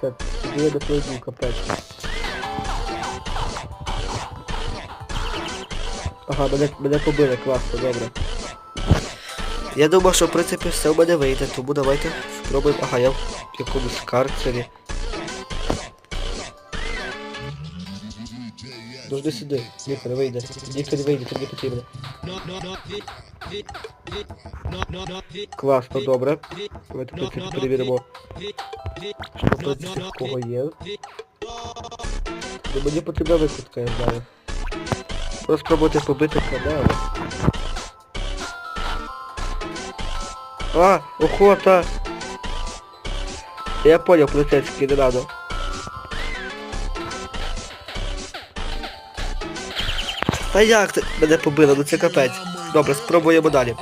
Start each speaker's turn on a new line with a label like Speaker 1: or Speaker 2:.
Speaker 1: Так, я доплыву, капець. Ага, мене, мене побили, класно, добре. Я думав, що в принципі все в мене вийде, тому давайте спробуємо. Ага, я в якомусь карцері. Дожди сюди, не вийде. Не вийде, це потрібно. Класно, добре. Давайте принципі перевіримо. Що в кого є. Ну, мені потрібна викрутка, я знаю. Просто спробувати побити канали. А, охота! Я понял, полицейский, не надо. Та як ти мене побило, ну це капець. Добре, спробуємо далі.